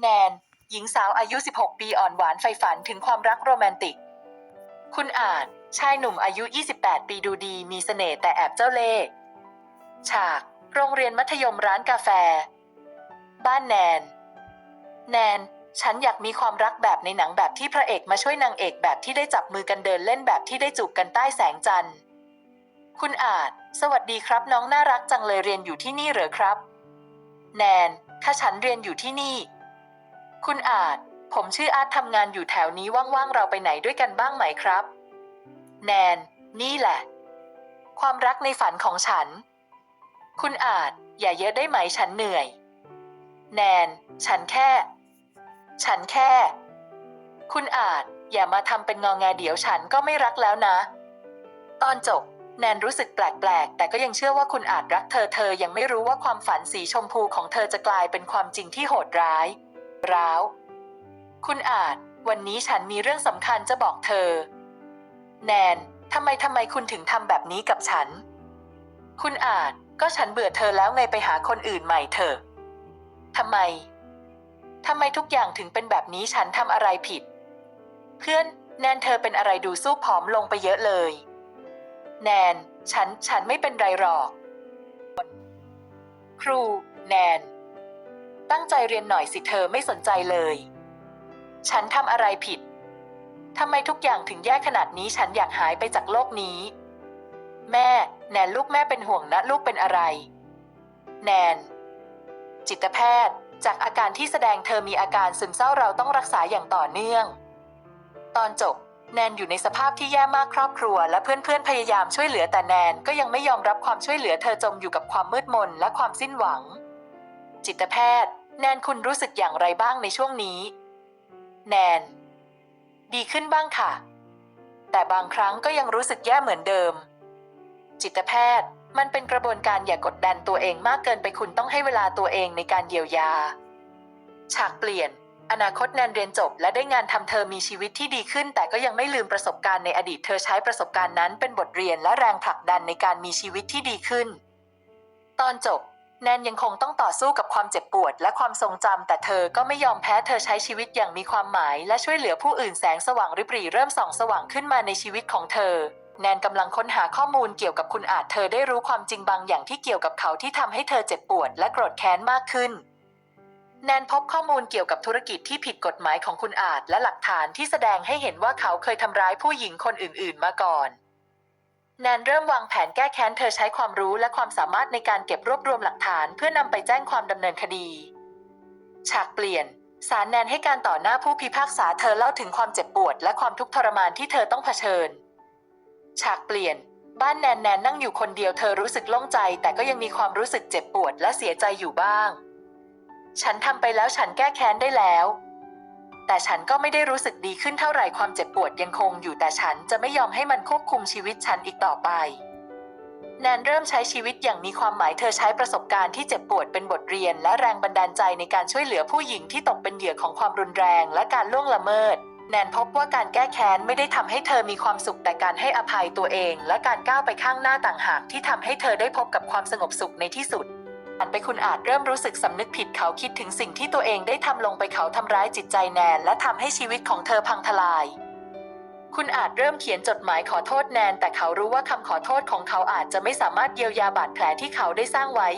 แนน หญิงสาวอายุ 16 ปีอ่อนหวานใฝ่ฝันถึงความรักโรแมนติก คุณอาจ ชายหนุ่มอายุ 28 ปีดูดีมีเสน่ห์แต่แอบเจ้าเล่ห์ ฉาก โรงเรียนมัธยมร้านกาแฟ บ้านแนน แนน ฉันอยากมีความรักแบบในหนังแบบที่พระเอกมาช่วยนางเอกแบบที่ได้จับมือกันเดินเล่นแบบที่ได้จูบกันใต้แสงจันทร์ คุณอาจ สวัสดีครับน้องน่ารักจังเลยเรียนอยู่ที่นี่เหรอครับ แนน ถ้าฉันเรียนอยู่ที่นี่ คุณอาจ ผมชื่ออาร์ตทำงานอยู่แถวนี้ว่างๆเราไปไหนด้วยกันบ้างไหมครับ แนน นี่แหละ ความรักในฝันของฉัน คุณอาจ อย่าเยอะได้ไหมฉันเหนื่อย แนน ฉันแค่ ฉันแค่ คุณอาจ อย่ามาทำเป็นงองแงเดี๋ยวฉันก็ไม่รักแล้วนะ ตอนจบแนนรู้สึกแปลกๆ แต่ก็ยังเชื่อว่าคุณอาจรักเธอเธอยังไม่รู้ว่าความฝันสีชมพูของเธอจะกลายเป็นความจริงที่โหดร้าย ร้าว คุณอาจ วันนี้ฉันมีเรื่องสำคัญจะบอกเธอ แนน ทำไมทำไมคุณถึงทำแบบนี้กับฉัน คุณอาจ ก็ฉันเบื่อเธอแล้วไงไปหาคนอื่นใหม่เถอะทำไม ทำไมทุกอย่างถึงเป็นแบบนี้ฉันทำอะไรผิด เพื่อน แนนเธอเป็นอะไรดูสู้ผอมลงไปเยอะเลย แนน ฉัน ฉันไม่เป็นไรหรอก ครู แนน ตั้งใจเรียนหน่อยสิเธอไม่สนใจเลย ฉันทำอะไรผิดทำไมทุกอย่างถึงแย่ขนาดนี้ฉันอยากหายไปจากโลกนี้ แม่แนนลูกแม่เป็นห่วงนะลูกเป็นอะไร แนน จิตแพทย์ จากอาการที่แสดงเธอมีอาการซึมเศร้าเราต้องรักษาอย่างต่อเนื่อง ตอนจบ แนนอยู่ในสภาพที่แย่มากครอบครัว และเพื่อนๆพยายามช่วยเหลือแต่แนนก็ยังไม่ยอมรับความช่วยเหลือเธอจมอยู่กับความมืดมนและความสิ้นหวัง จิตแพทย์ แนนคุณรู้สึกอย่างไรบ้างในช่วงนี้ แนน ดีขึ้นบ้างค่ะ แต่บางครั้งก็ยังรู้สึกแย่เหมือนเดิม จิตแพทย์มันเป็นกระบวนการอย่ากกดดันตัวเองมากเกินไปคุณต้องให้เวลาตัวเองในการเยียวยา ฉากเปลี่ยน อนาคตแนนเรียนจบ และได้งานทำเธอมีชีวิตที่ดีขึ้น แต่ก็ยังไม่ลืมประสบการณ์ในอดีตเธอใช้ประสบการณ์นั้นเป็นบทเรียนและแรงผลักดันในการมีชีวิตที่ดีขึ้น ตอนจบ แนนยังคงต้องต่อสู้กับความเจ็บปวดและความทรงจำแต่เธอก็ไม่ยอมแพ้เธอใช้ชีวิตอย่างมีความหมายและช่วยเหลือผู้อื่นแสงสว่างริบหรี่เริ่มส่องสว่างขึ้นมาในชีวิตของเธอ แนนกำลังค้นหาข้อมูลเกี่ยวกับคุณอาจเธอได้รู้ความจริงบางอย่างที่เกี่ยวกับเขาที่ทำให้เธอเจ็บปวดและโกรธแค้นมากขึ้น แนนพบข้อมูลเกี่ยวกับธุรกิจที่ผิดกฎหมายของคุณอาจและหลักฐานที่แสดงให้เห็นว่าเขาเคยทำร้ายผู้หญิงคนอื่น ๆ มาก่อน แนนเริ่มวางแผนแก้แค้นเธอใช้ความรู้และความสามารถในการเก็บรวบรวมหลักฐาน เพื่อนำไปแจ้งความดำเนินคดี ฉากเปลี่ยนศาลแนนให้การต่อหน้าผู้พิพากษาเธอเล่าถึงความเจ็บปวด และความทุกข์ทรมานที่เธอต้องเผชิญ ฉากเปลี่ยน บ้านแนนแนนนั่งอยู่คนเดียวเธอรู้สึกโล่งใจ แต่ก็ยังมีความรู้สึกเจ็บปวดและเสียใจอยู่บ้าง ฉันทำไปแล้วฉันแก้แค้นได้แล้ว แต่ฉันก็ไม่ได้รู้สึกดีขึ้นเท่าไหร่ความเจ็บปวดยังคงอยู่แต่ฉันจะไม่ยอมให้มันควบคุมชีวิตฉันอีกต่อไป แนนเริ่มใช้ชีวิตอย่างมีความหมายเธอใช้ประสบการณ์ที่เจ็บปวดเป็นบทเรียน และแรงบันดาลใจในการช่วยเหลือผู้หญิงที่ตกเป็นเหยื่อของความรุนแรงและการล่วงละเมิด แนนพบว่าการแก้แค้นไม่ได้ทำให้เธอมีความสุขแต่การให้อภัยตัวเอง และการก้าวไปข้างหน้าต่างหากที่ทำให้เธอได้พบกับความสงบสุขในที่สุด อ่านไปคุณอาจเริ่มรู้สึกสำนึกผิดเขาคิดถึงสิ่งที่ตัวเองได้ทำลงไปเขาทำร้ายจิตใจแนนและทำให้ชีวิตของเธอพังทลาย คุณอาจเริ่มเขียนจดหมายขอโทษแนน แต่เขารู้ว่าคำขอโทษของเขาอาจจะไม่สามารถเยียวยาบาดแผลที่เขาได้สร้างไว้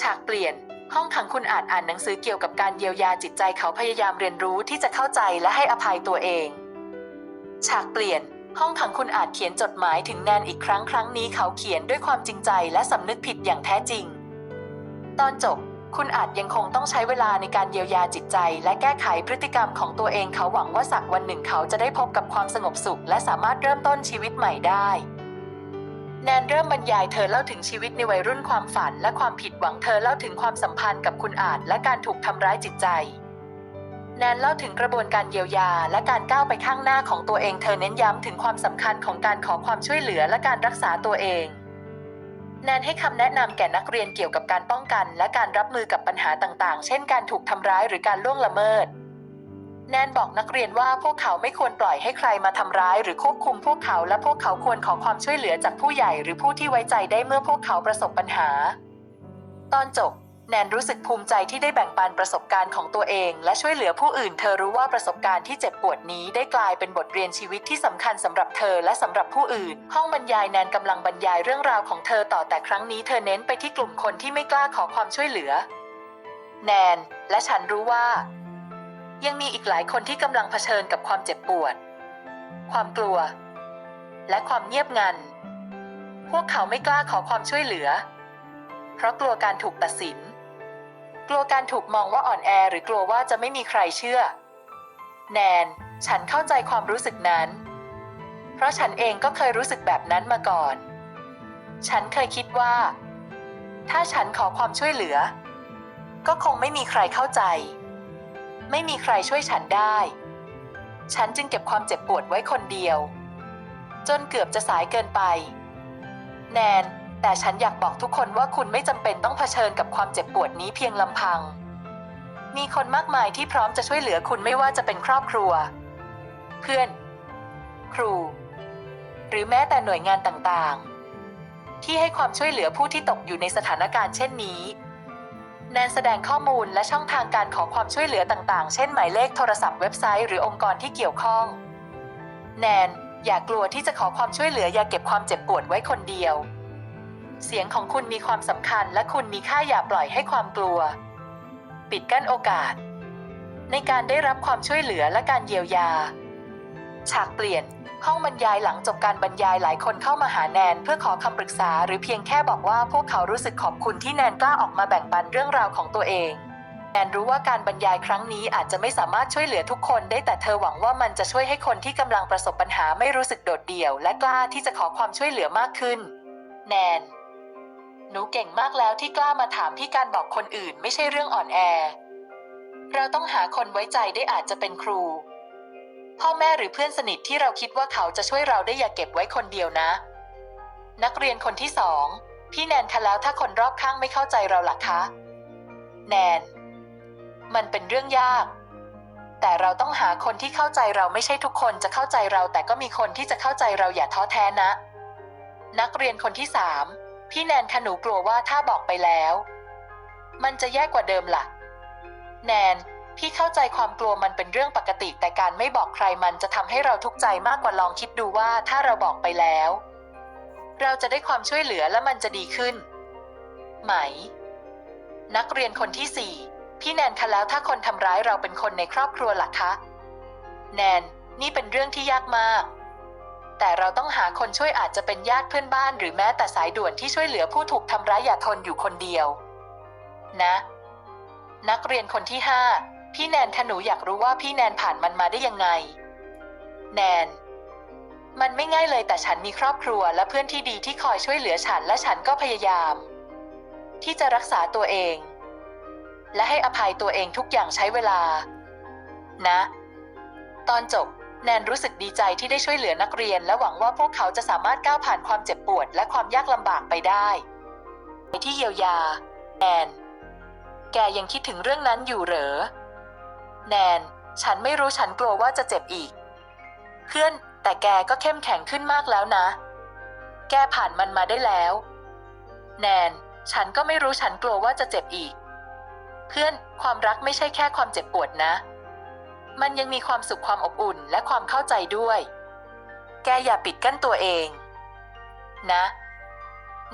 ฉากเปลี่ยน ห้องขังคุณอาจอ่านหนังสือเกี่ยวกับการเยียวยาจิตใจเขาพยายามเรียนรู้ที่จะเข้าใจและให้อภัยตัวเอง ฉากเปลี่ยนห้องขังคุณอาจเขียนจดหมายถึงแนนอีกครั้งครั้งนี้เขาเขียนด้วยความจริงใจและสำนึกผิดอย่างแท้จริง ตอนจบ คุณอาจยังคงต้องใช้เวลาในการเยียวยาจิตใจ และแก้ไขพฤติกรรมของตัวเองเขาหวังว่าสักวันหนึ่งเขาจะได้พบกับความสงบสุข และสามารถเริ่มต้นชีวิตใหม่ได้แนนเริ่มบรรยายเธอเล่าถึงชีวิตในวัยรุ่นความฝัน และความผิดหวังเธอเล่าถึงความสัมพันธ์กับคุณอาจและการถูกทำร้ายจิตใจ แนนเล่าถึงกระบวนการเยียวยา และการก้าวไปข้างหน้าของตัวเองเธอเน้นย้ำถึงความสำคัญของการขอความช่วยเหลือและการรักษาตัวเอง แนนให้คำแนะนำแก่นักเรียนเกี่ยวกับการป้องกัน และการรับมือกับปัญหาต่างๆ เช่นการถูกทำร้ายหรือการล่วงละเมิด แนนบอกนักเรียนว่าพวกเขาไม่ควรปล่อยให้ใครมาทำร้ายหรือควบคุมพวกเขาและพวกเขาควรขอความช่วยเหลือจากผู้ใหญ่หรือผู้ที่ไว้ใจได้เมื่อพวกเขาประสบปัญหา ตอนจบ แนนรู้สึกภูมิใจที่ได้แบ่งปันประสบการณ์ของตัวเอง และช่วยเหลือผู้อื่น เธอรู้ว่าประสบการณ์ที่เจ็บปวดนี้ได้กลายเป็นบทเรียนชีวิตที่สำคัญสำหรับเธอและสำหรับผู้อื่น ห้องบรรยายแนนกำลังบรรยายเรื่องราวของเธอต่อแต่ครั้งนี้เธอเน้นไปที่กลุ่มคนที่ไม่กล้าขอความช่วยเหลือ แนน และฉันรู้ว่า ยังมีอีกหลายคนที่กำลังเผชิญกับความเจ็บปวด ความกลัว และความเงียบงัน พวกเขาไม่กล้าขอความช่วยเหลือ เพราะกลัวการถูกตัดสิน กลัวการถูกมองว่าอ่อนแอหรือกลัวว่าจะไม่มีใครเชื่อ แนน ฉันเข้าใจความรู้สึกนั้น เพราะฉันเองก็เคยรู้สึกแบบนั้นมาก่อน ฉันเคยคิดว่า ถ้าฉันขอความช่วยเหลือ ก็คงไม่มีใครเข้าใจ ไม่มีใครช่วยฉันได้ ฉันจึงเก็บความเจ็บปวดไว้คนเดียว จนเกือบจะสายเกินไป แนน แต่ฉันอยากบอกทุกคนว่าคุณไม่จำเป็นต้องเผชิญกับความเจ็บปวดนี้เพียงลำพัง มีคนมากมายที่พร้อมจะช่วยเหลือคุณไม่ว่าจะเป็นครอบครัว เพื่อน ครู หรือแม้แต่หน่วยงานต่างๆ ที่ให้ความช่วยเหลือผู้ที่ตกอยู่ในสถานการณ์เช่นนี้แนนแสดงข้อมูลและช่องทางการขอความช่วยเหลือต่างๆ เช่นหมายเลขโทรศัพท์เว็บไซต์หรือองค์กรที่เกี่ยวข้อง แนน อย่ากลัวที่จะขอความช่วยเหลืออย่าเก็บความเจ็บปวดไว้คนเดียว เสียงของคุณมีความสำคัญและคุณมีค่าอย่าปล่อยให้ความกลัว ปิดกั้นโอกาส ในการได้รับความช่วยเหลือและการเยียวยา ฉากเปลี่ยน ห้องบรรยายหลังจบการบรรยายหลายคนเข้ามาหาแนนเพื่อขอคำปรึกษา หรือเพียงแค่บอกว่าพวกเขารู้สึกขอบคุณที่แนนกล้าออกมาแบ่งปันเรื่องราวของตัวเองแนนรู้ว่าการบรรยายครั้งนี้อาจจะไม่สามารถช่วยเหลือทุกคนได้แต่เธอหวังว่ามันจะช่วยให้คนที่กำลังประสบปัญหาไม่รู้สึกโดดเดี่ยว และกล้าที่จะขอความช่วยเหลือมากขึ้น แนน หนูเก่งมากแล้วที่กล้ามาถามที่การบอกคนอื่นไม่ใช่เรื่องอ่อนแอ เราต้องหาคนไว้ใจได้อาจจะเป็นครู พ่อแม่หรือเพื่อนสนิทที่เราคิดว่าเขาจะช่วยเราได้อย่าเก็บไว้คนเดียวนะ นักเรียนคนที่สองพี่แนนคะแล้วถ้าคนรอบข้างไม่เข้าใจเราล่ะคะ แนน มันเป็นเรื่องยาก แต่เราต้องหาคนที่เข้าใจเราไม่ใช่ทุกคนจะเข้าใจเรา แต่ก็มีคนที่จะเข้าใจเราอย่าท้อแท้นะ นักเรียนคนที่สาม พี่แนนคะหนูกลัวว่าถ้าบอกไปแล้ว มันจะแย่กว่าเดิมล่ะ แนน พี่เข้าใจความกลัวมันเป็นเรื่องปกติ แต่การไม่บอกใครมันจะทำให้เราทุกข์ใจมากกว่าลองคิดดูว่าถ้าเราบอกไปแล้ว เราจะได้ความช่วยเหลือและมันจะดีขึ้น ไหม นักเรียนคนที่สี่พี่แนนคะแล้วถ้าคนทำร้ายเราเป็นคนในครอบครัวล่ะคะ แนน นี่เป็นเรื่องที่ยากมาก แต่เราต้องหาคนช่วยอาจจะเป็นญาติเพื่อนบ้าน หรือแม้แต่สายด่วนที่ช่วยเหลือผู้ถูกทำร้ายอย่าทนอยู่คนเดียว นะ นักเรียนคนที่ห้าพี่แนนถ้าหนูอยากรู้ว่าพี่แนนผ่านมันมาได้ยังไง แนน มันไม่ง่ายเลยแต่ฉันมีครอบครัวและเพื่อนที่ดีที่คอยช่วยเหลือฉันและฉันก็พยายาม ที่จะรักษาตัวเอง และให้อภัยตัวเองทุกอย่างใช้เวลา นะ ตอนจบ แนนรู้สึกดีใจที่ได้ช่วยเหลือนักเรียน และหวังว่าพวกเขาจะสามารถก้าวผ่านความเจ็บปวด และความยากลำบากไปได้ไปที่เยียวยา แนน แกยังคิดถึงเรื่องนั้นอยู่เหรอ แนน ฉันไม่รู้ฉันกลัวว่าจะเจ็บอีก เพื่อน แต่แกก็เข้มแข็งขึ้นมากแล้วนะ แกผ่านมันมาได้แล้ว แนน ฉันก็ไม่รู้ฉันกลัวว่าจะเจ็บอีก เพื่อน ความรักไม่ใช่แค่ความเจ็บปวดนะ มันยังมีความสุขความอบอุ่นและความเข้าใจด้วย แกอย่าปิดกั้นตัวเอง นะ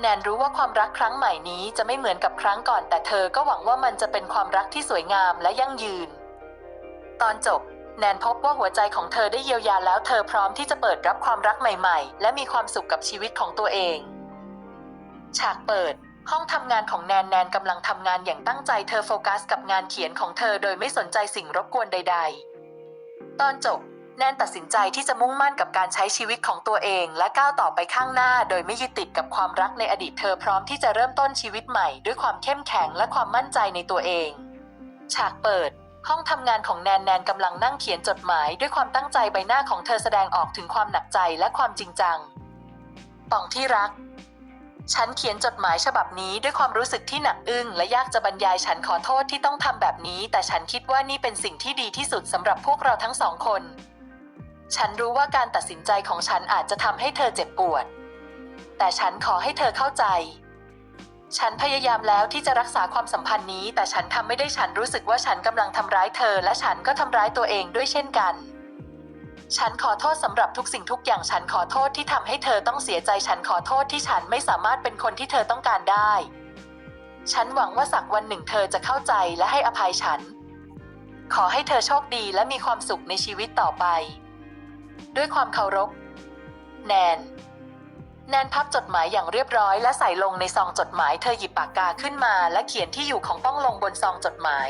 แนนรู้ว่าความรักครั้งใหม่นี้จะไม่เหมือนกับครั้งก่อน แต่เธอก็หวังว่ามันจะเป็นความรักที่สวยงามและยั่งยืน ตอนจบ แนนพบว่าหัวใจของเธอได้เยียวยาแล้วเธอพร้อมที่จะเปิดรับความรักใหม่ๆ และมีความสุขกับชีวิตของตัวเอง ฉากเปิดห้องทำงานของแนนแนนกำลังทำงานอย่างตั้งใจเธอโฟกัสกับงานเขียนของเธอโดยไม่สนใจสิ่งรบกวนใด ๆ ตอนจบ แนนตัดสินใจที่จะมุ่งมั่นกับการใช้ชีวิตของตัวเอง และก้าวต่อไปข้างหน้า โดยไม่ยึดติดกับความรักในอดีตเธอพร้อมที่จะเริ่มต้นชีวิตใหม่ ด้วยความเข้มแข็งและความมั่นใจในตัวเอง ฉากเปิด ห้องทำงานของแนนแนนกำลังนั่งเขียนจดหมายด้วยความตั้งใจใบหน้าของเธอแสดงออกถึงความหนักใจและความจริงจังป่องที่รัก ฉันเขียนจดหมายฉบับนี้ด้วยความรู้สึกที่หนักอึ้งและยากจะบรรยายฉันขอโทษที่ต้องทำแบบนี้ แต่ฉันคิดว่านี่เป็นสิ่งที่ดีที่สุดสำหรับพวกเราทั้งสองคน ฉันรู้ว่าการตัดสินใจของฉันอาจจะทำให้เธอเจ็บปวด แต่ฉันขอให้เธอเข้าใจ ฉันพยายามแล้วที่จะรักษาความสัมพันธ์นี้ แต่ฉันทำไม่ได้ฉันรู้สึกว่าฉันกำลังทำร้ายเธอ และฉันก็ทำร้ายตัวเองด้วยเช่นกัน ฉันขอโทษสำหรับทุกสิ่งทุกอย่างฉันขอโทษที่ทำให้เธอต้องเสียใจฉันขอโทษที่ฉันไม่สามารถเป็นคนที่เธอต้องการได้ ฉันหวังว่าสักวันหนึ่งเธอจะเข้าใจและให้อภัยฉัน ขอให้เธอโชคดีและมีความสุขในชีวิตต่อไป ด้วยความเคารพ แนน แนนพับจดหมายอย่างเรียบร้อยและใส่ลงในซองจดหมายเธอหยิบปากกาขึ้นมาและเขียนที่อยู่ของป้องลงบนซองจดหมาย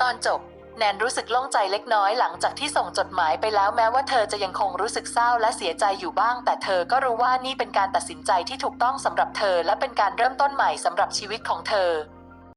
ตอนจบ แนนรู้สึกโล่งใจเล็กน้อยหลังจากที่ส่งจดหมายไปแล้วแม้ว่าเธอจะยังคงรู้สึกเศร้าและเสียใจอยู่บ้าง แต่เธอก็รู้ว่านี่เป็นการตัดสินใจที่ถูกต้องสำหรับเธอและเป็นการเริ่มต้นใหม่สำหรับชีวิตของเธอ